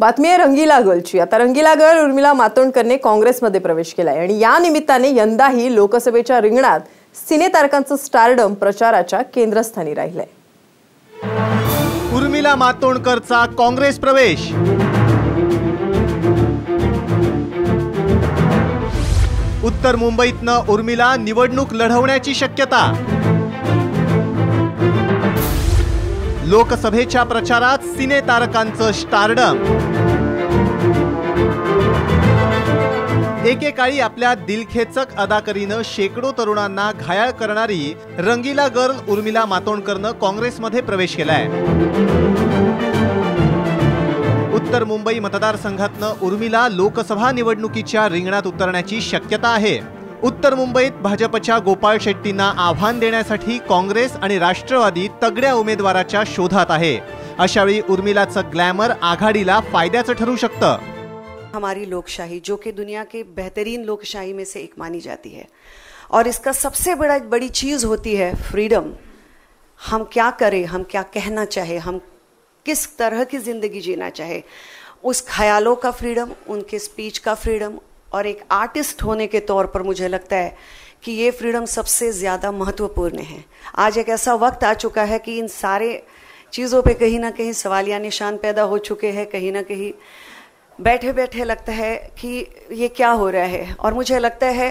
बातमी आहे रंगीला गर्लची आता रंगीला गर्ल उर्मिला मातोंडकरने काँग्रेसमध्ये प्रवेश केला आहे आणि या निमित्ताने यंदाही लोकसभेच्या रिंगणात सिनेतारकांचं स्टारडम प्रचाराच्या केंद्रस्थानी राहिलंय. उर्मिला मातोंडकरचा काँग्रेस प्रवेश. उत्तर मुंबईतनं उर्मिला निवडणूक लढवण्याची शक्यता. लोकसभेच्या प्रचारात सिने तारकांचं स्टारडम एकेकाळी आपल्या दिलखेचक अदाकरीनं शेकडो तरुणांना घायाळ करणारी रंगीला गर्ल उर्मिला मातोंडकरनं काँग्रेसमध्ये प्रवेश केलाय. उत्तर मुंबई मतदारसंघातनं उर्मिला लोकसभा निवडणुकीच्या रिंगणात उतरण्याची शक्यता आहे. उत्तर मुंबईत भाजपच्या गोपाळ शेट्टींना आव्हान देण्यासाठी काँग्रेस आणि राष्ट्रवादी तगड्या उमेदवाराच्या शोधात आहे. अशावेळी उर्मिलाचं ग्लॅमर आघाडीला फायद्याचं ठरू शकतं. हमारी लोकशाही, जो कि दुनिया के बेहतरीन लोकशाही में से एक मानी जाती है। और इसका सबसे बड़ा, बड़ी चीज़ होती है फ्रीडम हम क्या करें, हम क्या कहना चाहे, हम किस तरह की ज़िंदगी जीना चाहे, उस ख्यालों का फ्रीडम उनके स्पीच का फ्रीडम और एक आर्टिस्ट होने के तौर पर मुझे लगता है कि ये फ्रीडम सबसे ज़्यादा महत्वपूर्ण है। आज एक ऐसा वक्त आ चुका है कि इन सारे चीज़ों पे कहीं ना कहीं सवालिया निशान पैदा हो चुके हैं, कहीं ना कहीं बैठे बैठे लगता है कि ये क्या हो रहा है। और मुझे लगता है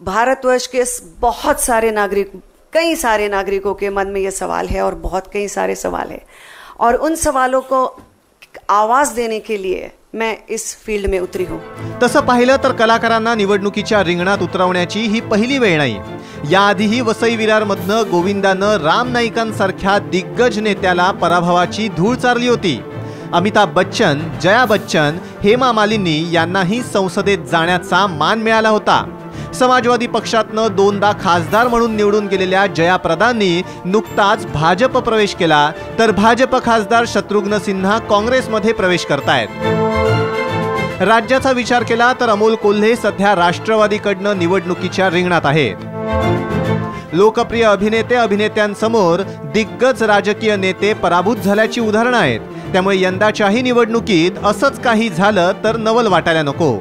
भारतवर्ष के बहुत सारे नागरिक, कई सारे नागरिकों के मन में ये सवाल है और बहुत कई सारे सवाल है। और उन सवालों को आवाज़ देने के लिए मैं इस फील्ड में उतरी हूँ। तसं पाहिलं तर कलाकारांना निवडणुकीच्या रिंगणात उतरवण्याची ही पहिली वेळ नाही. याआधीही वसई विरारमधनं गोविंदानं राम नाईकांसारख्या दिग्गज नेत्याला पराभवाची धूळ चारली होती. अमिताभ बच्चन जया बच्चन हेमा मालिनी यांनाही संसदेत जाण्याचा मान मिळाला होता. समाजवादी पक्षातनं दोनदा खासदार म्हणून निवडून गेलेल्या जयाप्रदांनी नुकताच भाजप प्रवेश केला. तर भाजप खासदार शत्रुघ्न सिन्हा काँग्रेसमध्ये प्रवेश करतायत. राज्याचा विचार केला तर अमोल कोल्हे सध्या राष्ट्रवादीकडनं निवडणुकीच्या रिंगणात आहेत लोकप्रिय अभिनेते अभिनेत्यांसमोर दिग्गज राजकीय नेते पराभूत झाल्याची उदाहरणं आहेत. त्यामुळे यंदाच्याही निवडणुकीत असंच काही झालं तर नवल वाटायला नको.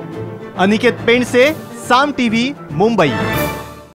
अनिकेत पेंडसे साम टीव्ही मुंबई.